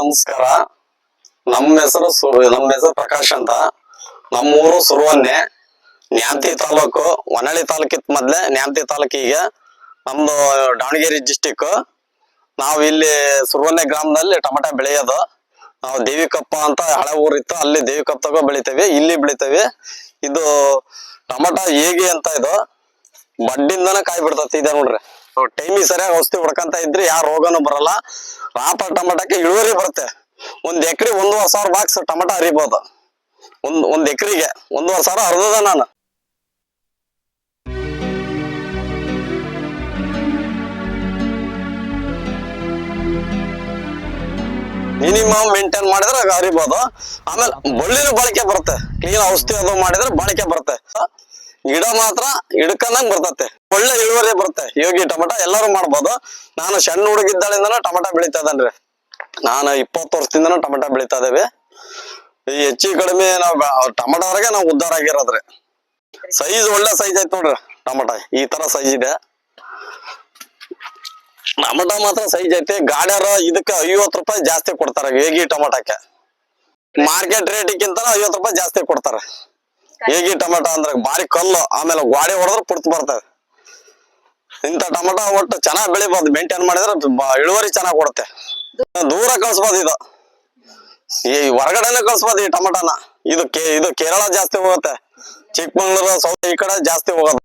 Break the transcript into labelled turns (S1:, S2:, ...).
S1: ನಮಸ್ಕಾರ. ನಮ್ಮ ಹೆಸರು ನಮ್ಮ ಹೆಸರು ಪ್ರಕಾಶ್ ಅಂತ. ನಮ್ಮೂರು ಸುರುವನ್ನೆ ನ್ಯಾಮತಿ ತಾಲೂಕು ಹೊನ್ನಳ್ಳಿ ತಾಲೂಕಿತ್ ಮೊದ್ಲೆ ನ್ಯಾಮತಿ ತಾಲೂಕಿಗೆ ನಮ್ದು ದಾವಣಗೆರೆ ಡಿಸ್ಟಿಕ್ ನಾವು ಇಲ್ಲಿ ಸುರುವನ್ನೆ ಗ್ರಾಮದಲ್ಲಿ ಟೊಮೆಟೊ ಬೆಳೆಯೋದು. ನಾವು ದೇವಿಕಪ್ಪ ಅಂತ ಹಳೆ ಊರಿತ್ತು ಅಲ್ಲಿ ದೇವಿಕಪ್ಪದಾಗ ಬೆಳಿತೇವೆ, ಇಲ್ಲಿ ಬೆಳಿತೇವೆ. ಇದು ಟೊಮೆಟೊ ಹೇಗೆ ಅಂತ ಇದು ಬಡ್ಡಿಂದನ ಕಾಯಿ ಬಿಡ್ತತಿ ಇದೆ ನೋಡ್ರಿ. ಟೈಮಿಗೆ ಸರಿಯಾಗಿ ಔಷಧಿ ಹೊಡ್ಕೊಂತ ಇದ್ರೆ ಯಾವ ರೋಗನೂ ಬರಲ್ಲ. ರಾಪ ಟಮಟಕ್ಕೆ ಇಳುವರಿ ಬರುತ್ತೆ. ಒಂದ್ ಎಕರೆ ಒಂದೂವರೆ ಸಾವಿರ ಬಾಕ್ಸ್ ಟಮಟ ಹರಿಬೋದು. ಒಂದ್ ಒಂದ್ ಎಕರೆಗೆ ಒಂದೂವರೆ ಸಾವಿರ ಹರಿದ ನಾನು. ಮಿನಿಮಮ್ ಮೇಂಟೈನ್ ಮಾಡಿದ್ರೆ ಹರಿಬಹುದು ಆಮೇಲೆ ಬಳ್ಳಿನೂ ಬಳಕೆ ಬರುತ್ತೆ. ಕ್ಲೀನ್ ಔಷಧಿ ಅದು ಮಾಡಿದ್ರೆ ಬಳಕೆ ಬರುತ್ತೆ. ಗಿಡ ಮಾತ್ರ ಹಿಡ್ಕೊಂಡಂಗ್ ಬರ್ತತೆ. ಒಳ್ಳೆ ಇಳುವರಿ ಬರುತ್ತೆ. ಯೋಗಿ ಟೊಮೆಟೊ ಎಲ್ಲಾರು ಮಾಡ್ಬೋದು. ನಾನು ಸಣ್ಣ ಹುಡುಗಿದ್ದಾಳಿಂದನೂ ಟೊಮೆಟೊ ಬೆಳಿತಾ ಇದ್ದಾನ್ರಿ. ನಾನು ಇಪ್ಪತ್ತು ವರ್ಷದಿಂದನೂ ಟೊಮೆಟೊ ಬೆಳಿತಾ ಇದ್ದೇವೆ. ಈ ಹೆಚ್ಚು ಕಡಿಮೆ ನಾವು ಟೊಮಟೋವರೆಗೆ ನಾವು ಉದ್ದಾರ ಆಗಿರೋದ್ರಿ. ಸೈಜ್ ಒಳ್ಳೆ ಸೈಜ್ ಐತ್ ನೋಡ್ರಿ ಟೊಮೆಟೊ. ಈ ತರ ಸೈಜ್ ಇದೆ. ಟೊಮೆಟೊ ಮಾತ್ರ ಸೈಜ್ ಐತಿ. ಗಾಡ್ಯಾರ ಇದಕ್ಕೆ ಐವತ್ತು ರೂಪಾಯಿ ಜಾಸ್ತಿ ಕೊಡ್ತಾರೆ. ಹೇಗಿ ಟೊಮೆಟೊಕ್ಕೆ. ಮಾರ್ಕೆಟ್ ರೇಟಿಗಿಂತ ಐವತ್ತು ರೂಪಾಯಿ ಜಾಸ್ತಿ ಕೊಡ್ತಾರೆ. ಈಗ ಟೊಮೆಟೊ ಅಂದ್ರ ಬಾರಿ ಕಲ್ಲು, ಆಮೇಲೆ ಗಾಡಿ ಹೊಡೆದ್ರೆ ಪುಡ್ತು ಬರ್ತವೆ ಇಂತ ಟೊಮೆಟೊ ಒಟ್ಟು ಚೆನ್ನಾಗಿ ಬೆಳಿಬಹುದು ಮೇಂಟೈನ್ ಮಾಡಿದ್ರೆ ಇಳುವರಿ ಚೆನ್ನಾಗಿ ಕೊಡುತ್ತೆ. ದೂರ ಕಳಿಸ್ಬೋದು ಇದು. ಈ ಹೊರಗಡೆನೆ ಕಳಿಸ್ಬೋದು ಈ ಟೊಮೆಟೊನ. ಇದು ಇದು ಕೇರಳ ಜಾಸ್ತಿ ಹೋಗುತ್ತೆ. ಚಿಕ್ಕಮಂಗ್ಳೂರು, ಸೌತ್ ಈ ಕಡೆ ಜಾಸ್ತಿ ಹೋಗೋದು.